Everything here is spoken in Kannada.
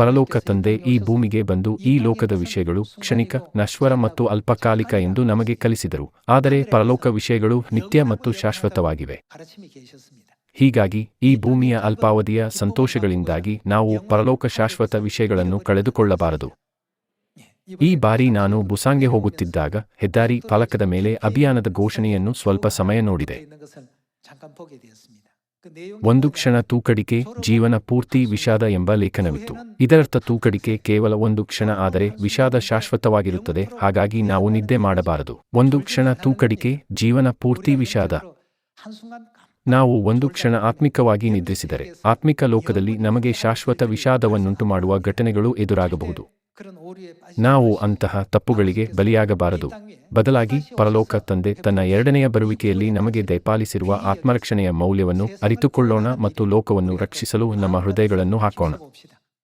ಪರಲೋಕ ತಂದೆ ಈ ಭೂಮಿಗೆ ಬಂದು ಈ ಲೋಕದ ವಿಷಯಗಳು ಕ್ಷಣಿಕ, ನಶ್ವರ ಮತ್ತು ಅಲ್ಪಕಾಲಿಕ ಎಂದು ನಮಗೆ ಕಲಿಸಿದರು. ಆದರೆ ಪರಲೋಕ ವಿಷಯಗಳು ನಿತ್ಯ ಮತ್ತು ಶಾಶ್ವತವಾಗಿವೆ. ಹೀಗಾಗಿ ಈ ಭೂಮಿಯ ಅಲ್ಪಾವಧಿಯ ಸಂತೋಷಗಳಿಂದಾಗಿ ನಾವು ಪರಲೋಕ ಶಾಶ್ವತ ವಿಷಯಗಳನ್ನು ಕಳೆದುಕೊಳ್ಳಬಾರದು. ಈ ಬಾರಿ ನಾನು ಬುಸಾಂಗೆ ಹೋಗುತ್ತಿದ್ದಾಗ ಹೆದ್ದಾರಿ ಫಲಕದ ಮೇಲೆ ಅಭಿಯಾನದ ಘೋಷಣೆಯನ್ನು ಸ್ವಲ್ಪ ಸಮಯ ನೋಡಿದೆ. ಒಂದು ಕ್ಷಣ ತೂಕಡಿಕೆ, ಜೀವನ ಪೂರ್ತಿ ವಿಷಾದ ಎಂಬ ಲೇಖನವಿತ್ತು. ಇದರರ್ಥ ತೂಕಡಿಕೆ ಕೇವಲ ಒಂದು ಕ್ಷಣ ಆದರೆ ವಿಷಾದ ಶಾಶ್ವತವಾಗಿರುತ್ತದೆ. ಹಾಗಾಗಿ ನಾವು ನಿದ್ದೆ ಮಾಡಬಾರದು. ಒಂದು ಕ್ಷಣ ತೂಕಡಿಕೆ, ಜೀವನ ಪೂರ್ತಿ ವಿಷಾದ. ನಾವು ಒಂದು ಕ್ಷಣ ಆತ್ಮಿಕವಾಗಿ ನಿದ್ರಿಸಿದರೆ ಆತ್ಮಿಕ ಲೋಕದಲ್ಲಿ ನಮಗೆ ಶಾಶ್ವತ ವಿಷಾದವನ್ನುಂಟು ಮಾಡುವ ಘಟನೆಗಳು ಎದುರಾಗಬಹುದು. ನಾವು ಅಂತಹ ತಪ್ಪುಗಳಿಗೆ ಬಲಿಯಾಗಬಾರದು. ಬದಲಾಗಿ ಪರಲೋಕ ತಂದೆ ತನ್ನ ಎರಡನೆಯ ಬರುವಿಕೆಯಲ್ಲಿ ನಮಗೆ ದಯಪಾಲಿಸಿರುವ ಆತ್ಮರಕ್ಷಣೆಯ ಮೌಲ್ಯವನ್ನು ಅರಿತುಕೊಳ್ಳೋಣ ಮತ್ತು ಲೋಕವನ್ನು ರಕ್ಷಿಸಲು ನಮ್ಮ ಹೃದಯಗಳನ್ನು ಹಾಕೋಣ.